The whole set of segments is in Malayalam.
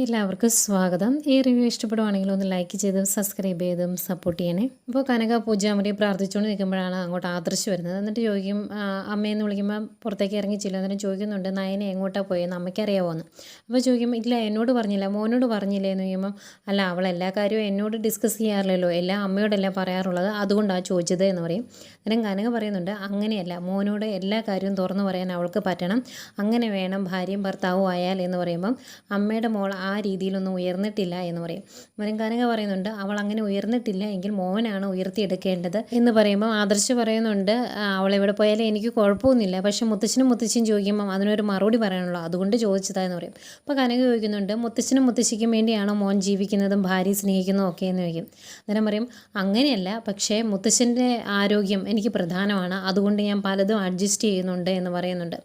എല്ലാവർക്കും സ്വാഗതം. ഈ റിവ്യൂ ഇഷ്ടപ്പെടുവാണെങ്കിൽ ഒന്ന് ലൈക്ക് ചെയ്തും സബ്സ്ക്രൈബ് ചെയ്തും സപ്പോർട്ട് ചെയ്യണേ. അപ്പോൾ കനക പൂജാമുറിയെ പ്രാർത്ഥിച്ചുകൊണ്ട് നിൽക്കുമ്പോഴാണ് അങ്ങോട്ട് ആദർശ് വരുന്നത്. എന്നിട്ട് ചോദിക്കും അമ്മയെന്ന് വിളിക്കുമ്പോൾ പുറത്തേക്ക് ഇറങ്ങി ചെല്ലും എന്നിട്ട് ചോദിക്കുന്നുണ്ട് നയനെ എങ്ങോട്ടാണ് പോയെന്ന് അമ്മയ്ക്കറിയാമോന്ന് അപ്പോൾ ചോദിക്കും ഇല്ല എന്നോട് പറഞ്ഞില്ല. മോനോട് പറഞ്ഞില്ലേ എന്ന് ചോദിക്കുമ്പോൾ അല്ല അവൾ എല്ലാ കാര്യവും എന്നോട് ഡിസ്കസ് ചെയ്യാറില്ലല്ലോ. എല്ലാം അമ്മയോടല്ല പറയാറുള്ളത്? അതുകൊണ്ടാണ് ചോദിച്ചത് എന്ന് പറയും. അന്നേരം കനക പറയുന്നുണ്ട് അങ്ങനെയല്ല. മോനോട് എല്ലാ കാര്യവും തുറന്നു പറയാൻ അവൾക്ക് പറ്റണം. അങ്ങനെ വേണം ഭാര്യയും ഭർത്താവും ആയാൽ എന്ന് പറയുമ്പം അമ്മയുടെ മോൾ ആ രീതിയിലൊന്നും ഉയർന്നിട്ടില്ല എന്ന് പറയും. അന്നേരം കാനക പറയുന്നുണ്ട് അവൾ അങ്ങനെ ഉയർന്നിട്ടില്ല എങ്കിൽ മോനാണ് ഉയർത്തിയെടുക്കേണ്ടത്. എന്ന് പറയുമ്പോൾ ആദർശ് പറയുന്നുണ്ട് "ആ, അവൾ എവിടെ പോയാലും എനിക്ക് കുഴപ്പമൊന്നുമില്ല. പക്ഷെ മുത്തച്ഛനും മുത്തശ്ശിയും ചോദിക്കുമ്പം അതിനൊരു മറുപടി പറയാനുള്ളൂ. അതുകൊണ്ട് ചോദിച്ചതാ എന്ന് പറയും. അപ്പോൾ കനക ചോദിക്കുന്നുണ്ട് മുത്തശ്ശനും മുത്തശ്ശിക്കും വേണ്ടിയാണോ മോൻ ജീവിക്കുന്നതും ഭാര്യ സ്നേഹിക്കുന്നതും ഒക്കെ? എന്ന് ചോദിക്കും. അന്നേരം പറയും അങ്ങനെയല്ല. പക്ഷേ മുത്തശ്ശന്റെ ആരോഗ്യം എനിക്ക് പ്രധാനമാണ്. അതുകൊണ്ട് ഞാൻ പലതും അഡ്ജസ്റ്റ് ചെയ്യുന്നുണ്ട് എന്ന് പറയുന്നുണ്ട്.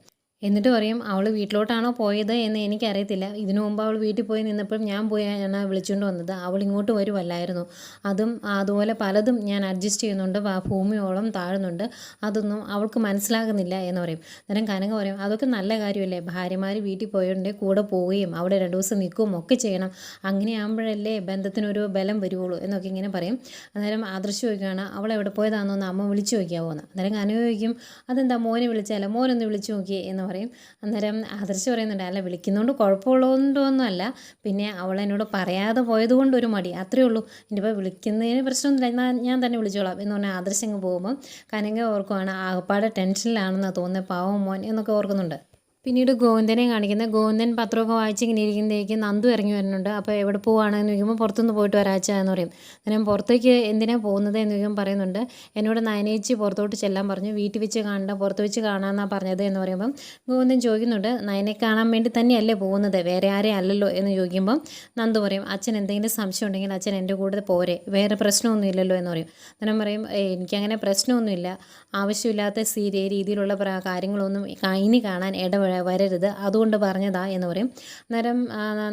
എന്നിട്ട് പറയും അവൾ വീട്ടിലോട്ടാണോ പോയത് എന്ന് എനിക്കറിയത്തില്ല. ഇതിനു മുമ്പ് അവൾ വീട്ടിൽ പോയി നിന്നപ്പോൾ ഞാൻ പോയാണ് വിളിച്ചുകൊണ്ട് വന്നത്. അവൾ ഇങ്ങോട്ട് വരുമല്ലായിരുന്നു അതും അതുപോലെ പലതും ഞാൻ അഡ്ജസ്റ്റ് ചെയ്യുന്നുണ്ട്. ഭൂമിയോളം താഴുന്നുണ്ട്. അതൊന്നും അവൾക്ക് മനസ്സിലാകുന്നില്ല എന്ന് പറയും. അന്നേരം കനക പറയും അതൊക്കെ നല്ല കാര്യമല്ലേ. ഭാര്യമാർ വീട്ടിൽ പോയിട്ടുണ്ടെങ്കിൽ കൂടെ പോവുകയും അവിടെ രണ്ട് ദിവസം നിൽക്കുകയും ഒക്കെ ചെയ്യണം. അങ്ങനെ ആകുമ്പോഴല്ലേ ബന്ധത്തിനൊരു ബലം വരുവുള്ളൂ എന്നൊക്കെ ഇങ്ങനെ പറയും. അന്നേരം ആദർശ് ചോദിക്കുകയാണ് അവൾ എവിടെ പോയതാണെന്നൊന്ന് അമ്മ വിളിച്ചു നോക്കിയാവുമെന്ന് നേരം അന്നേരം കനക ചോദിക്കും അതെന്താ മോനെ വിളിച്ചാലോ മോനൊന്ന് വിളിച്ചു നോക്കിയേ എന്ന് പറയും. അന്നേരം ആദർശ് പറയുന്നുണ്ട് അല്ല വിളിക്കുന്നതുകൊണ്ട് കുഴപ്പമുള്ളതുകൊണ്ടൊന്നുമല്ല പിന്നെ അവൾ എന്നോട് പറയാതെ പോയതുകൊണ്ട് ഒരു മടി. അത്രയേ ഉള്ളൂ. ഇനിയിപ്പോൾ വിളിക്കുന്നതിന് പ്രശ്നമൊന്നുമില്ല. എന്നാൽ ഞാൻ തന്നെ വിളിച്ചോളാം. എന്ന് പറഞ്ഞാൽ ആദർശ് അങ്ങ് പോകുമ്പം കനക ഓർക്കുവാണ് ആകപ്പാടെ ടെൻഷനിലാണെന്ന് തോന്നുന്നത് പാവം മോൻ എന്നൊക്കെ ഓർക്കുന്നുണ്ട്. പിന്നീട് ഗോവിന്ദനെ കാണിക്കുന്ന. ഗോവിന്ദൻ പത്രമൊക്കെ വായിച്ച് ഇങ്ങനെ ഇരിക്കുന്നതേക്ക് നന്ദു ഇറങ്ങി വരുന്നുണ്ട്. അപ്പോൾ എവിടെ പോവാണെന്ന് ചോദിക്കുമ്പോൾ പുറത്തുനിന്ന് പോയിട്ട് വരാച്ച എന്ന് പറയും. ഞാൻ പുറത്തേക്ക് എന്തിനാണ് പോകുന്നത് എന്ന് ചോദിക്കുമ്പോൾ പറയുന്നുണ്ട്. എന്നോട് നയനേച്ചി പുറത്തോട്ട് ചെല്ലാൻ പറഞ്ഞു. വീട്ടിൽ വെച്ച് കാണണ്ട പുറത്ത് വെച്ച് കാണാമെന്നാണ് പറഞ്ഞത് എന്ന് പറയുമ്പം ഗോവിന്ദൻ ചോദിക്കുന്നുണ്ട് നയനെ കാണാൻ വേണ്ടി തന്നെയല്ലേ പോകുന്നത്? വേറെ ആരെയും അല്ലല്ലോ? എന്ന് ചോദിക്കുമ്പം നന്ദു പറയും അച്ഛൻ എന്തെങ്കിലും സംശയം ഉണ്ടെങ്കിൽ അച്ഛൻ എന്റെ കൂടെ പോരെ. വേറെ പ്രശ്നമൊന്നും ഇല്ലല്ലോ എന്ന് പറയും. അന്നേരം പറയും "ഏയ് എനിക്കങ്ങനെ പ്രശ്നമൊന്നുമില്ല. ആവശ്യമില്ലാത്ത സീരിയ രീതിയിലുള്ള കാര്യങ്ങളൊന്നും ഇനി കാണാൻ ഇട വരരുത്. അതുകൊണ്ട് പറഞ്ഞതാ എന്ന് പറയും. അന്നേരം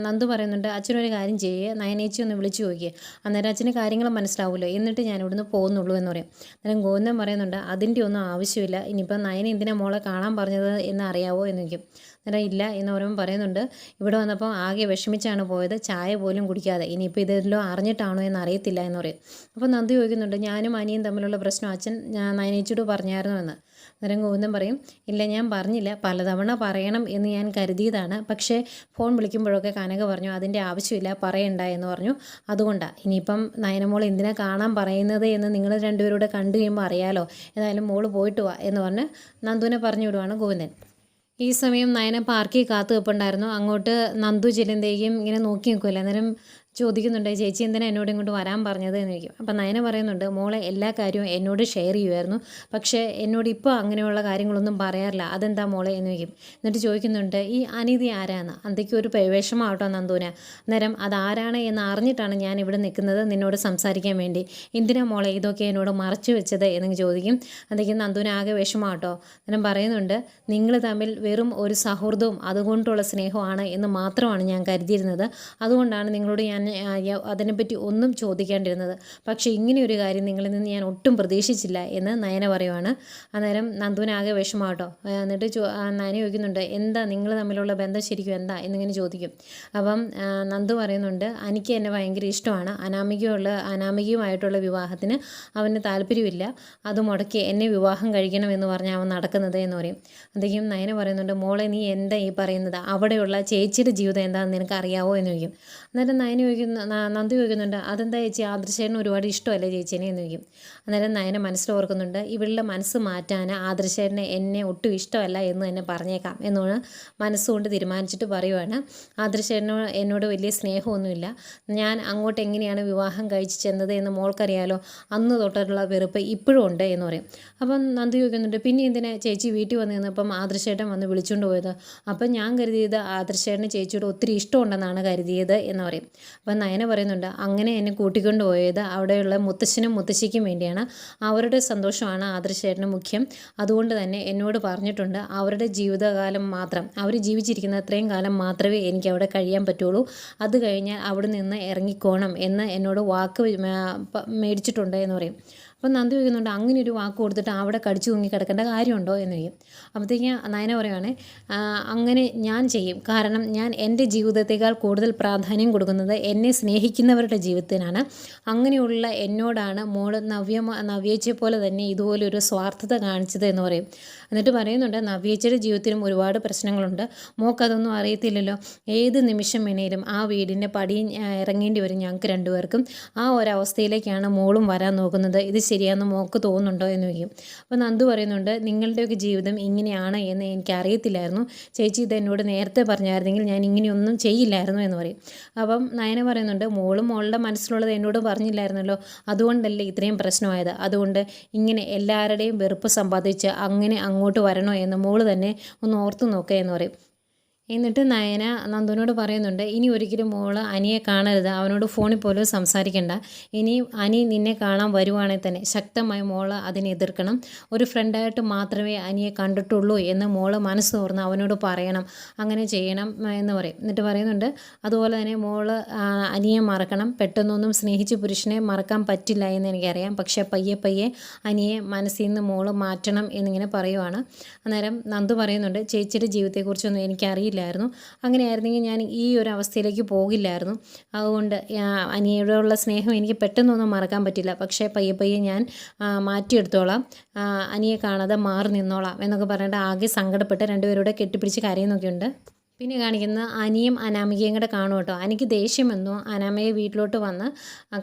നന്ദു പറയുന്നുണ്ട് അച്ഛനൊരു കാര്യം ചെയ്യേ. നയനേച്ചി ഒന്ന് വിളിച്ചു നോക്കിയേ അന്നേരം അച്ഛന് കാര്യങ്ങൾ മനസ്സിലാവുമല്ലോ എന്നിട്ട് ഞാൻ ഇവിടുന്ന് പോകുന്നുള്ളൂ എന്ന് പറയും. അന്നേരം ഗോവിന്ദൻ പറയുന്നുണ്ട് അതിന്റെ ഒന്നും ആവശ്യമില്ല. ഇനിയിപ്പം നയന എന്തിനാ മോളെ കാണാൻ പറഞ്ഞത് എന്ന് അറിയാവോ? എന്ന് ചോദിക്കും. അന്നേരം ഇല്ല എന്ന് പറയുമ്പോൾ പറയുന്നുണ്ട് ഇവിടെ വന്നപ്പോൾ ആകെ വിഷമിച്ചാണ് പോയത്. ചായ പോലും കുടിക്കാതെ. ഇനിയിപ്പോൾ ഇതെല്ലാം അറിഞ്ഞിട്ടാണോ എന്ന് അറിയത്തില്ല എന്ന് പറയും. അപ്പോൾ നന്ദി ചോദിക്കുന്നുണ്ട് ഞാനും അനിയും തമ്മിലുള്ള പ്രശ്നം അച്ഛൻ നയനേച്ചിയോട് പറഞ്ഞായിരുന്നു എന്ന് അന്നേരം ഗോവിന്ദൻ പറയും ഇല്ല ഞാൻ പറഞ്ഞില്ല. പലതവണ പറയണം എന്ന് ഞാൻ കരുതിയതാണ്. പക്ഷേ ഫോൺ വിളിക്കുമ്പോഴൊക്കെ കനക പറഞ്ഞു അതിന്റെ ആവശ്യമില്ല പറയണ്ട എന്ന് പറഞ്ഞു. അതുകൊണ്ടാണ് ഇനിയിപ്പം നയനമോൾ എന്തിനാ കാണാൻ പറയുന്നത് എന്ന് നിങ്ങൾ രണ്ടുപേരൂടെ കണ്ടു കഴിയുമ്പോൾ അറിയാലോ. ഏതായാലും മോൾ പോയിട്ട് വാ എന്ന് പറഞ്ഞ് നന്ദുവിനെ പറഞ്ഞു വിടുവാണ് ഗോവിന്ദൻ. ഈ സമയം നയന പാർക്കിൽ കാത്തു വെപ്പുണ്ടായിരുന്നു അങ്ങോട്ട് നന്ദു ചെല്ലുന്തേക്കും ഇങ്ങനെ നോക്കി നിൽക്കുമല്ലോ അന്നേരം ചോദിക്കുന്നുണ്ട് ചേച്ചി എന്തിനാ എന്നോട് ഇങ്ങോട്ട് വരാൻ പറഞ്ഞത്? എന്ന് ചോദിക്കും. അപ്പം നയന പറയുന്നുണ്ട് മോളെ എല്ലാ കാര്യവും എന്നോട് ഷെയർ ചെയ്യുമായിരുന്നു പക്ഷേ എന്നോട് ഇപ്പോൾ അങ്ങനെയുള്ള കാര്യങ്ങളൊന്നും പറയാറില്ല. അതെന്താ മോളെ? എന്ന് ചോദിക്കും. എന്നിട്ട് ചോദിക്കുന്നുണ്ട് ഈ അനീതി ആരാന്ന്? അന്തയ്ക്ക് ഒരു വിഷമാവട്ടോ നന്ദൂന അന്നേരം അതാരാണ് എന്ന് അറിഞ്ഞിട്ടാണ് ഞാൻ ഇവിടെ നിൽക്കുന്നത് നിന്നോട് സംസാരിക്കാൻ വേണ്ടി. എന്തിനാ മോളെ ഇതൊക്കെ എന്നോട് മറച്ചു വെച്ചത്? എന്ന് ചോദിക്കും. അന്തയ്ക്ക് നന്ദൂന ആകെ വിഷമാട്ടോ അന്നേരം പറയുന്നുണ്ട് നിങ്ങൾ തമ്മിൽ വെറും ഒരു സൗഹൃദവും അതുകൊണ്ടുള്ള സ്നേഹമാണ് എന്ന് മാത്രമാണ് ഞാൻ കരുതിയിരുന്നത്. അതുകൊണ്ടാണ് നിങ്ങളോട് ഞാൻ അതിനെപ്പറ്റി ഒന്നും ചോദിക്കാണ്ടിരുന്നത്. പക്ഷേ ഇങ്ങനെ ഒരു കാര്യം നിങ്ങളിൽ നിന്ന് ഞാൻ ഒട്ടും പ്രതീക്ഷിച്ചില്ല എന്ന് നയന പറയുവാണ്. അന്നേരം നന്ദുവിനാകെ വിഷമാട്ടോ എന്നിട്ട് നയന ചോദിക്കുന്നുണ്ട് എന്താ നിങ്ങൾ തമ്മിലുള്ള ബന്ധം ശരിക്കും എന്താ? എന്നിങ്ങനെ ചോദിക്കും. അപ്പം നന്ദു പറയുന്നുണ്ട് എനിക്ക് എന്നെ ഭയങ്കര ഇഷ്ടമാണ്. അനാമികയുള്ള അനാമികയുമായിട്ടുള്ള വിവാഹത്തിന് അവന് താല്പര്യമില്ല. അത് മുടക്കി എന്നെ വിവാഹം കഴിക്കണം എന്ന് പറഞ്ഞ് അവൻ നടക്കുന്നത് എന്ന് പറയും. അദ്ദേഹം നയന പറയുന്നുണ്ട് മോളെ നീ എന്താ ഈ പറയുന്നത്? അവിടെയുള്ള ചേച്ചിയുടെ ജീവിതം എന്താണെന്ന് നിനക്ക് അറിയാവോ? എന്ന് ചോദിക്കും. അന്നേരം നയന ചോദിക്കുന്ന നന്ദി ചോദിക്കുന്നുണ്ട്. അതെന്താ ചേച്ചി? ആദർശേനെ ഒരുപാട് ഇഷ്ടമല്ലേ ചേച്ചീനെ എന്ന് ചോദിക്കും. അന്നേരം നയന മനസ്സിൽ ഓർക്കുന്നുണ്ട് ഇവളുടെ മനസ്സ് മാറ്റാൻ ആദർശേനെ എന്നെ ഒട്ടും ഇഷ്ടമല്ല എന്ന് തന്നെ പറഞ്ഞേക്കാം എന്നാണ് മനസ്സുകൊണ്ട് തീരുമാനിച്ചിട്ട് പറയുവാണ്. ആദർശേനോ എന്നോട് വലിയ സ്നേഹമൊന്നുമില്ല. ഞാൻ അങ്ങോട്ട് എങ്ങനെയാണ് വിവാഹം കഴിച്ചു ചെന്നത് എന്ന് മോൾക്കറിയാലോ? അന്ന് തൊട്ടുള്ള വെറുപ്പ് ഇപ്പോഴും ഉണ്ട് എന്ന് പറയും. അപ്പം നന്ദി ചോദിക്കുന്നുണ്ട് പിന്നെ എന്തിനാ ചേച്ചി വീട്ടിൽ വന്ന് നിന്നപ്പം ആദർശേട്ടൻ വന്ന് വിളിച്ചുകൊണ്ട് പോയത്? അപ്പം ഞാൻ കരുതിയത് ആദർശേട്ടന് ചേച്ചിയോട് ഒത്തിരി ഇഷ്ടമുണ്ടെന്നാണ് കരുതിയത് എന്ന് പറയും. അപ്പം നയന പറയുന്നുണ്ട് അങ്ങനെ എന്നെ കൂട്ടിക്കൊണ്ട് പോയത് അവിടെയുള്ള മുത്തശ്ശനും മുത്തശ്ശിക്കും വേണ്ടിയാണ്. അവരുടെ സന്തോഷമാണ് ആദർശേട്ടന് മുഖ്യം. അതുകൊണ്ട് തന്നെ എന്നോട് പറഞ്ഞിട്ടുണ്ട് അവരുടെ ജീവിതകാലം മാത്രം അവർ ജീവിച്ചിരിക്കുന്ന അത്രയും കാലം മാത്രമേ എനിക്ക് അവിടെ കഴിയാൻ പറ്റുള്ളൂ. അത് കഴിഞ്ഞാൽ അവിടെ നിന്ന് ഇറങ്ങിക്കോണം എന്ന് എന്നോട് വാക്ക് മേടിച്ചിട്ടുണ്ട് എന്ന് പറയും. അപ്പം നന്ദി ചോദിക്കുന്നുണ്ട് അങ്ങനെ ഒരു വാക്ക് കൊടുത്തിട്ട് അവിടെ കടിച്ചു തൂങ്ങി കിടക്കേണ്ട കാര്യമുണ്ടോ? എന്ന് ചോദിക്കും. അപ്പോഴത്തേക്ക് നയന പറയുവാണ് അങ്ങനെ ഞാൻ ചെയ്യും. കാരണം ഞാൻ എന്റെ ജീവിതത്തേക്കാൾ കൂടുതൽ പ്രാധാന്യം കൊടുക്കുന്നത് എന്നെ സ്നേഹിക്കുന്നവരുടെ ജീവിതത്തിനാണ്. അങ്ങനെയുള്ള എന്നോടാണ് മോൾ നവ്യ നവ്യേച്ചയെ പോലെ തന്നെ ഇതുപോലൊരു സ്വാർത്ഥത കാണിച്ചത് എന്ന് പറയും. എന്നിട്ട് പറയുന്നുണ്ട് നവ്യേച്ചയുടെ ജീവിതത്തിലും ഒരുപാട് പ്രശ്നങ്ങളുണ്ട്. മോക്കതൊന്നും അറിയത്തില്ലല്ലോ. ഏത് നിമിഷം വേണേലും ആ വീടിന്റെ പടി ഇറങ്ങേണ്ടി വരും ഞങ്ങൾക്ക് രണ്ടുപേർക്കും. ആ ഒരവസ്ഥയിലേക്കാണ് മോളും വരാൻ നോക്കുന്നത്. ഇത് ശരിയാണെന്ന് മോക്ക് തോന്നുന്നുണ്ടോ എന്ന് ചോദിക്കും. അപ്പോൾ നന്ദു പറയുന്നുണ്ട് നിങ്ങളുടെയൊക്കെ ജീവിതം ഇങ്ങനെയാണ് എന്ന് എനിക്ക് അറിയത്തില്ലായിരുന്നു ചേച്ചി ഇത് എന്നോട് നേരത്തെ പറഞ്ഞായിരുന്നെങ്കിൽ ഞാൻ ഇങ്ങനെയൊന്നും ചെയ്യില്ലായിരുന്നു എന്ന് പറയും. അപ്പം നയന പറയുന്നുണ്ട് മോളും മോളുടെ മനസ്സിലുള്ളത് എന്നോട് പറഞ്ഞില്ലായിരുന്നല്ലോ. അതുകൊണ്ടല്ലേ ഇത്രയും പ്രശ്നമായത്? അതുകൊണ്ട് ഇങ്ങനെ എല്ലാവരുടെയും വെറുപ്പ് സമ്പാദിച്ച് അങ്ങനെ അങ്ങോട്ട് വരണോ എന്ന് മോൾ തന്നെ ഒന്ന് ഓർത്ത് നോക്കുക എന്ന് പറയും. എന്നിട്ട് നയന നന്ദുവിനോട് പറയുന്നുണ്ട് ഇനി ഒരിക്കലും മോൾ അനിയെ കാണരുത്. അവനോട് ഫോണിൽ പോലും സംസാരിക്കണ്ട. ഇനി അനി നിന്നെ കാണാൻ വരുവാണെങ്കിൽ തന്നെ ശക്തമായി മോൾ അതിനെ എതിർക്കണം. ഒരു ഫ്രണ്ടായിട്ട് മാത്രമേ അനിയെ കണ്ടിട്ടുള്ളൂ എന്ന് മോൾ മനസ്സ് തോർന്ന് അവനോട് പറയണം. അങ്ങനെ ചെയ്യണം എന്ന് പറയും. എന്നിട്ട് പറയുന്നുണ്ട് അതുപോലെ തന്നെ മോൾ അനിയെ മറക്കണം. പെട്ടെന്നൊന്നും സ്നേഹിച്ച് പുരുഷനെ മറക്കാൻ പറ്റില്ല എന്ന് എനിക്കറിയാം. പക്ഷേ പയ്യെ പയ്യെ അനിയെ മനസ്സിൽ നിന്ന് മോൾ മാറ്റണം എന്നിങ്ങനെ പറയുവാണ്. അന്നേരം നന്ദു പറയുന്നുണ്ട് ചേച്ചിയുടെ ജീവിതത്തെക്കുറിച്ചൊന്നും എനിക്കറിയില്ലായിരുന്നു അങ്ങനെയായിരുന്നെങ്കിൽ ഞാൻ ഈ ഒരു അവസ്ഥയിലേക്ക് പോകില്ലായിരുന്നു. അതുകൊണ്ട് അനിയയോടുള്ള സ്നേഹം എനിക്ക് പെട്ടെന്നൊന്നും മറക്കാൻ പറ്റില്ല. പക്ഷേ പയ്യെ പയ്യെ ഞാൻ മാറ്റിയെടുത്തോളാം. അനിയെ കാണാതെ മാറി നിന്നോളാം എന്നൊക്കെ പറഞ്ഞിട്ട് ആകെ സങ്കടപ്പെട്ട് രണ്ടുപേരുടെ കെട്ടിപ്പിടിച്ച് കരയുന്നൊക്കെയുണ്ട്. പിന്നെ കാണിക്കുന്ന അനിയും അനാമികയും കൂടെ കാണും കേട്ടോ. എനിക്ക് ദേഷ്യം വന്നു. അനാമിക വീട്ടിലോട്ട് വന്ന്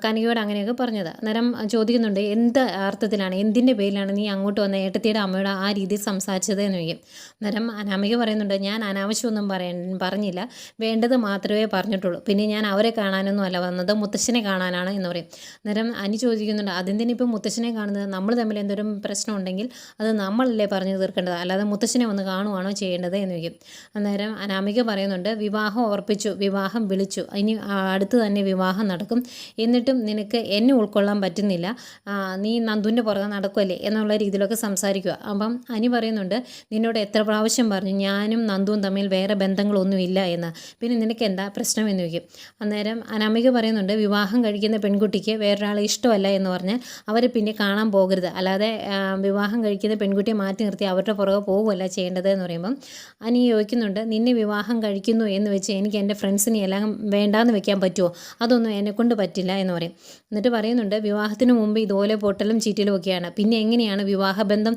കനികയോട് അങ്ങനെയൊക്കെ പറഞ്ഞത്. അന്നേരം ചോദിക്കുന്നുണ്ട് എന്ത് അർത്ഥത്തിലാണ് എന്തിന്റെ പേരിലാണ് നീ അങ്ങോട്ട് വന്ന ഏട്ടത്തിയുടെ അമ്മയോട് ആ രീതിയിൽ സംസാരിച്ചത്? എന്ന് ചോദിക്കും. അന്നേരം അനാമിക പറയുന്നുണ്ട് ഞാൻ അനാവശ്യമൊന്നും പറയാൻ പറഞ്ഞില്ല. വേണ്ടത് മാത്രമേ പറഞ്ഞിട്ടുള്ളൂ. പിന്നെ ഞാൻ അവരെ കാണാനൊന്നും അല്ല വന്നത്. മുത്തശ്ശനെ കാണാനാണ് എന്ന് പറയും. അന്നേരം അനി ചോദിക്കുന്നുണ്ട് അതെന്തിനും ഇപ്പം മുത്തശ്ശനെ കാണുന്നത്? നമ്മൾ തമ്മിൽ എന്തെങ്കിലും പ്രശ്നം ഉണ്ടെങ്കിൽ അത് നമ്മളല്ലേ പറഞ്ഞു തീർക്കേണ്ടത്? അല്ലാതെ മുത്തശ്ശനെ ഒന്ന് കാണുവാണോ ചെയ്യേണ്ടത്? എന്ന് ചോദിക്കും. അന്നേരം അനാമിക പറയുന്നുണ്ട് വിവാഹം ഉറപ്പിച്ചു വിവാഹം വിളിച്ചു. ഇനി അടുത്ത് തന്നെ വിവാഹം നടക്കും. എന്നിട്ടും നിനക്ക് എന്നെ ഉൾക്കൊള്ളാൻ പറ്റുന്നില്ല. നീ നന്ദുവിന്റെ പുറകെ നടക്കുമല്ലേ എന്നുള്ള രീതിയിലൊക്കെ സംസാരിക്കുക. അപ്പം അനി പറയുന്നുണ്ട് നിന്നോട് എത്ര പ്രാവശ്യം പറഞ്ഞു ഞാനും നന്ദുവും തമ്മിൽ വേറെ ബന്ധങ്ങളൊന്നുമില്ല എന്ന്. പിന്നെ നിനക്ക് എന്താ പ്രശ്നം? എന്ന് ചോദിക്കും. അന്നേരം അനാമിക പറയുന്നുണ്ട് വിവാഹം കഴിക്കുന്ന പെൺകുട്ടിക്ക് വേറൊരാളെ ഇഷ്ടമല്ല എന്ന് പറഞ്ഞാൽ അവരെ പിന്നെ കാണാൻ പോകരുത്. അല്ലാതെ വിവാഹം കഴിക്കുന്ന പെൺകുട്ടിയെ മാറ്റി നിർത്തി അവരുടെ പുറകെ പോകുമല്ല ചെയ്യേണ്ടത് എന്ന് പറയുമ്പം അനി ചോദിക്കുന്നുണ്ട് നിന്നെ വിവാഹം കഴിക്കുന്നു എന്ന് വെച്ച് എനിക്ക് എന്റെ ഫ്രണ്ട്സിനെ എല്ലാം വേണ്ടാന്ന് വെക്കാൻ പറ്റുമോ അതൊന്നും എന്നെക്കൊണ്ട് പറ്റില്ല എന്ന് പറയും. എന്നിട്ട് പറയുന്നുണ്ട് വിവാഹത്തിന് മുമ്പ് ഇതുപോലെ പൊട്ടലും ചീറ്റലും ഒക്കെയാണ്. പിന്നെ എങ്ങനെയാണ് വിവാഹബന്ധം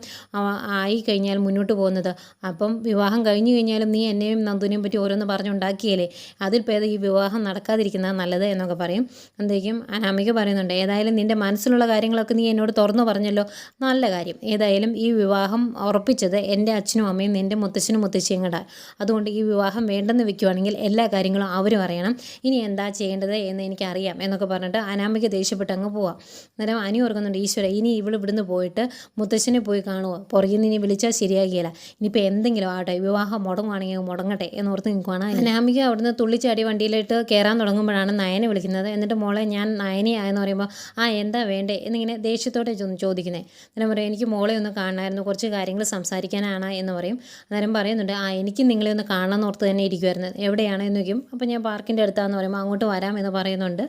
ആയി കഴിഞ്ഞാൽ മുന്നോട്ട് പോകുന്നത്? അപ്പം വിവാഹം കഴിഞ്ഞു കഴിഞ്ഞാലും നീ എന്നെയും നന്ദുവിനെയും പറ്റി ഓരോന്ന് പറഞ്ഞുണ്ടാക്കിയല്ലേ അതിൽ പേര് ഈ വിവാഹം നടക്കാതിരിക്കുന്നത് നല്ലത് എന്നൊക്കെ പറയും. എന്തേക്കും അനാമിക പറയുന്നുണ്ട് ഏതായാലും നിന്റെ മനസ്സിലുള്ള കാര്യങ്ങളൊക്കെ നീ എന്നോട് തുറന്നു പറഞ്ഞല്ലോ. നല്ല കാര്യം. ഏതായാലും ഈ വിവാഹം ഉറപ്പിച്ചത് എന്റെ അച്ഛനും അമ്മയും നിന്റെ മുത്തച്ഛനും മുത്തശ്ശിയും കൂടെ അതുകൊണ്ട് ഈ വിവാഹം വേണ്ടെന്ന് വെക്കുവാണെങ്കിൽ എല്ലാ കാര്യങ്ങളും അവരും അറിയണം. ഇനി എന്താ ചെയ്യേണ്ടത് എന്ന് എനിക്കറിയാം എന്നൊക്കെ പറഞ്ഞിട്ട് അനാമിക ദേഷ്യപ്പെട്ട് അങ്ങ് പോവാം. അന്നേരം അനി ഓർക്കുന്നുണ്ട് ഈശ്വര ഇനി ഇവൾ ഇവിടുന്ന് പോയിട്ട് മുത്തശ്ശനെ പോയി കാണുമോ പുറകിൽ നിന്ന് ഇനി വിളിച്ചാൽ ശരിയാകില്ല ഇനിയിപ്പോൾ എന്തെങ്കിലും ആട്ടെ വിവാഹം മുടങ്ങുവാണെങ്കിൽ മുടങ്ങട്ടെ എന്ന് ഓർത്ത് നിൽക്കുവാണ് അനാമിക അവിടുന്ന് തുള്ളിച്ചാടി വണ്ടിയിലിട്ട് കയറാൻ തുടങ്ങുമ്പോഴാണ് നയനെ വിളിക്കുന്നത്. എന്നിട്ട് മോളെ ഞാൻ നയനയായെന്ന് പറയുമ്പോൾ ആ എന്താ വേണ്ടേ? എന്നിങ്ങനെ ദേഷ്യത്തോടെ ചോദിക്കുന്നത് അന്നേരം പറയും എനിക്ക് മോളെ ഒന്ന് കാണണമായിരുന്നു കുറച്ച് കാര്യങ്ങൾ സംസാരിക്കാനാണ് എന്ന് പറയും. അന്നേരം പറയുന്നുണ്ട് ആ എനിക്ക് നിങ്ങളെ ഒന്ന് കാണണമെന്ന് ഓർത്ത് തന്നെ ഇരിക്കുമായിരുന്നു എവിടെയാണ് എന്ന് വയ്ക്കും അപ്പോൾ ഞാൻ പാർക്കിന്റെ അടുത്താന്ന് പറയുമ്പോൾ അങ്ങോട്ട് വരാം എന്ന് പറയുന്നുണ്ട്.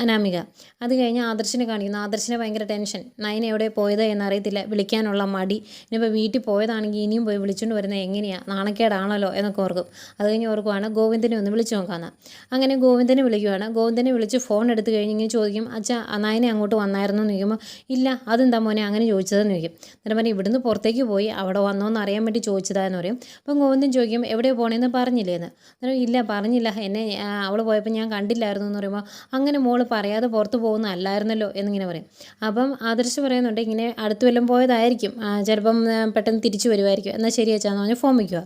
അനാമിക. അത് കഴിഞ്ഞ് ആദർശിനെ കാണിക്കുന്നു. ആദർശിനെ ഭയങ്കര ടെൻഷൻ. നയന എവിടെ പോയത് എന്നറിയത്തില്ല. വിളിക്കാനുള്ള മടി. ഇനിയിപ്പോൾ വീട്ടിൽ പോയതാണെങ്കിൽ ഇനിയും പോയി വിളിച്ചുകൊണ്ട് വരുന്നത് എങ്ങനെയാണ് നാണക്കേടാണല്ലോ എന്നൊക്കെ ഓർക്കും. അത് കഴിഞ്ഞ് ഓർക്കുവാണ് ഗോവിന്ദനെ ഒന്ന് വിളിച്ചു നോക്കാമെന്ന് അങ്ങനെ ഗോവിന്ദനെ വിളിക്കുവാണ്. ഗോവിന്ദനെ വിളിച്ച് ഫോൺ എടുത്ത് കഴിഞ്ഞ് ഇങ്ങനെ ചോദിക്കും അച്ഛാ നയനെ അങ്ങോട്ട് വന്നായിരുന്നു? എന്ന് ചോദിക്കുമ്പോൾ ഇല്ല. അതെന്താ മോനെ? അങ്ങനെ ചോദിച്ചതെന്ന് ചോദിക്കും. എന്നിട്ട് പറഞ്ഞാൽ ഇവിടുന്ന് പുറത്തേക്ക് പോയി അവിടെ വന്നോ എന്ന് അറിയാൻ വേണ്ടി ചോദിച്ചതാന്ന് പറയും. അപ്പം ഗോവിന്ദൻ ചോദിക്കും എവിടെ പോകണമെന്ന് പറഞ്ഞില്ലേന്ന്. അന്നേരം ഇല്ല പറഞ്ഞില്ല. എന്നെ അവൾ പോയപ്പോൾ ഞാൻ കണ്ടില്ലായിരുന്നു എന്ന് പറയുമ്പോൾ അങ്ങനെ മോൾ പറയാതെ പുറത്ത് പോകുന്ന അല്ലായിരുന്നല്ലോ എന്നിങ്ങനെ പറയും. അപ്പം ആദർശ് പറയുന്നുണ്ട് ഇങ്ങനെ അടുത്ത് വല്ലതും പോയതായിരിക്കും. ചിലപ്പം പെട്ടെന്ന് തിരിച്ചു വരുമായിരിക്കും എന്നാൽ ശരി വെച്ചാന്ന് പറഞ്ഞ് ഫോം വയ്ക്കുക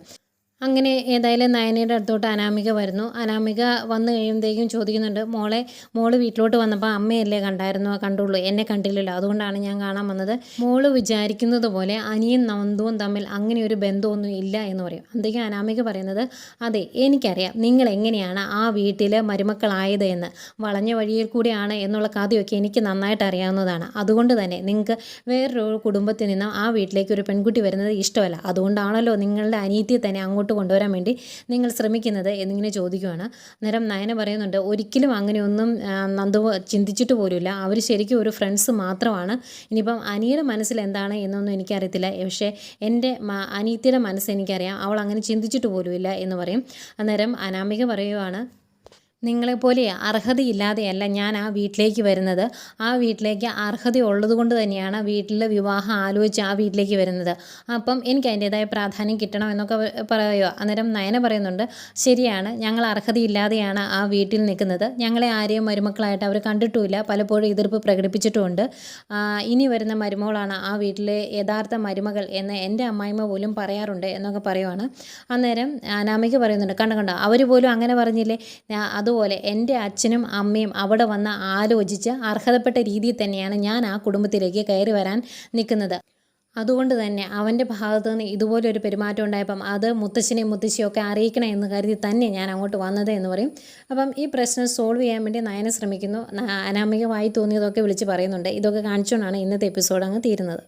അങ്ങനെ ഏതായാലും നയനയുടെ അടുത്തോട്ട് അനാമിക വരുന്നു. അനാമിക വന്നു കഴിയുമ്പോഴത്തേക്കും ചോദിക്കുന്നുണ്ട് മോളെ മോൾ വീട്ടിലോട്ട് വന്നപ്പോൾ അമ്മയല്ലേ കണ്ടായിരുന്നു? കണ്ടുള്ളൂ. എന്നെ കണ്ടില്ലല്ലോ. അതുകൊണ്ടാണ് ഞാൻ കാണാൻ വന്നത്. മോൾ വിചാരിക്കുന്നത് പോലെ അനിയും നന്ദുവും തമ്മിൽ അങ്ങനെ ഒരു ബന്ധമൊന്നും ഇല്ല എന്ന് പറയും. അന്തേക്കും അനാമിക പറയുന്നത് അതെ എനിക്കറിയാം. നിങ്ങൾ എങ്ങനെയാണ് ആ വീട്ടിലെ മരുമക്കളായത് എന്ന്. വളഞ്ഞ വഴിയിൽ കൂടിയാണ് എന്നുള്ള കഥയൊക്കെ എനിക്ക് നന്നായിട്ട് അറിയാവുന്നതാണ്. അതുകൊണ്ട് തന്നെ നിങ്ങൾക്ക് വേറൊരു കുടുംബത്തിൽ നിന്നും ആ വീട്ടിലേക്ക് ഒരു പെൺകുട്ടി വരുന്നത് ഇഷ്ടമല്ല. അതുകൊണ്ടാണല്ലോ നിങ്ങളുടെ അനീതി തന്നെ അങ്ങോട്ട് മുന്നോട്ട് കൊണ്ടുവരാൻ വേണ്ടി നിങ്ങൾ ശ്രമിക്കുന്നത് എന്നിങ്ങനെ ചോദിക്കുവാണ്. അന്നേരം നയന പറയുന്നുണ്ട് ഒരിക്കലും അങ്ങനെയൊന്നും നന്ദു ചിന്തിച്ചിട്ട് പോലുമില്ല. അവർ ശരിക്കും ഒരു ഫ്രണ്ട്സ് മാത്രമാണ്. ഇനിയിപ്പം അനിയുടെ മനസ്സിൽ എന്താണ് എന്നൊന്നും എനിക്കറിയത്തില്ല. പക്ഷേ എന്റെ അനിയത്തിയുടെ മനസ്സ് എനിക്കറിയാം. അവൾ അങ്ങനെ ചിന്തിച്ചിട്ട് പോലുമില്ല എന്ന് പറയും. അന്നേരം അനാമിക പറയുവാണ് നിങ്ങളെപ്പോലെ അർഹതയില്ലാതെയല്ല ഞാൻ ആ വീട്ടിലേക്ക് വരുന്നത്. ആ വീട്ടിലേക്ക് അർഹത ഉള്ളത് കൊണ്ട് തന്നെയാണ് വീട്ടിൽ വിവാഹം ആലോചിച്ച് ആ വീട്ടിലേക്ക് വരുന്നത്. അപ്പം എനിക്ക് അതിന്റേതായ പ്രാധാന്യം കിട്ടണം എന്നൊക്കെ പറയുമോ അന്നേരം നയന പറയുന്നുണ്ട് ശരിയാണ് ഞങ്ങൾ അർഹതയില്ലാതെയാണ് ആ വീട്ടിൽ നിൽക്കുന്നത്. ഞങ്ങളെ ആരെയും മരുമക്കളായിട്ട് അവർ കണ്ടിട്ടുമില്ല. പലപ്പോഴും എതിർപ്പ് പ്രകടിപ്പിച്ചിട്ടുമുണ്ട് ഇനി വരുന്ന മരുമകളാണ് ആ വീട്ടിലെ യഥാർത്ഥ മരുമകൾ എന്ന് എന്റെ അമ്മായിമ്മ പോലും പറയാറുണ്ട് എന്നൊക്കെ പറയുവാണ്. അന്നേരം അനാമയ്ക്ക് പറയുന്നുണ്ട് കണ്ട കണ്ട അവർ പോലും അങ്ങനെ പറഞ്ഞില്ലേ? ഞാ- അതുപോലെ എന്റെ അച്ഛനും അമ്മയും അവിടെ വന്ന് ആലോചിച്ച് അർഹതപ്പെട്ട രീതിയിൽ തന്നെയാണ് ഞാൻ ആ കുടുംബത്തിലേക്ക് കയറി വരാൻ നിൽക്കുന്നത്. അതുകൊണ്ട് തന്നെ അവന്റെ ഭാഗത്തു നിന്ന് ഇതുപോലൊരു പെരുമാറ്റം ഉണ്ടായപ്പം അത് മുത്തശ്ശനെയും മുത്തശ്ശിയൊക്കെ അറിയിക്കണം എന്ന് കരുതി തന്നെ ഞാൻ അങ്ങോട്ട് വന്നത് എന്ന് പറയും. അപ്പം ഈ പ്രശ്നം സോൾവ് ചെയ്യാൻ വേണ്ടി നയന ശ്രമിക്കുന്നു. അനാമികമായി തോന്നിയതൊക്കെ വിളിച്ച് പറയുന്നുണ്ട്. ഇതൊക്കെ കാണിച്ചുകൊണ്ടാണ് ഇന്നത്തെ എപ്പിസോഡ് അങ്ങ് തീരുന്നത്.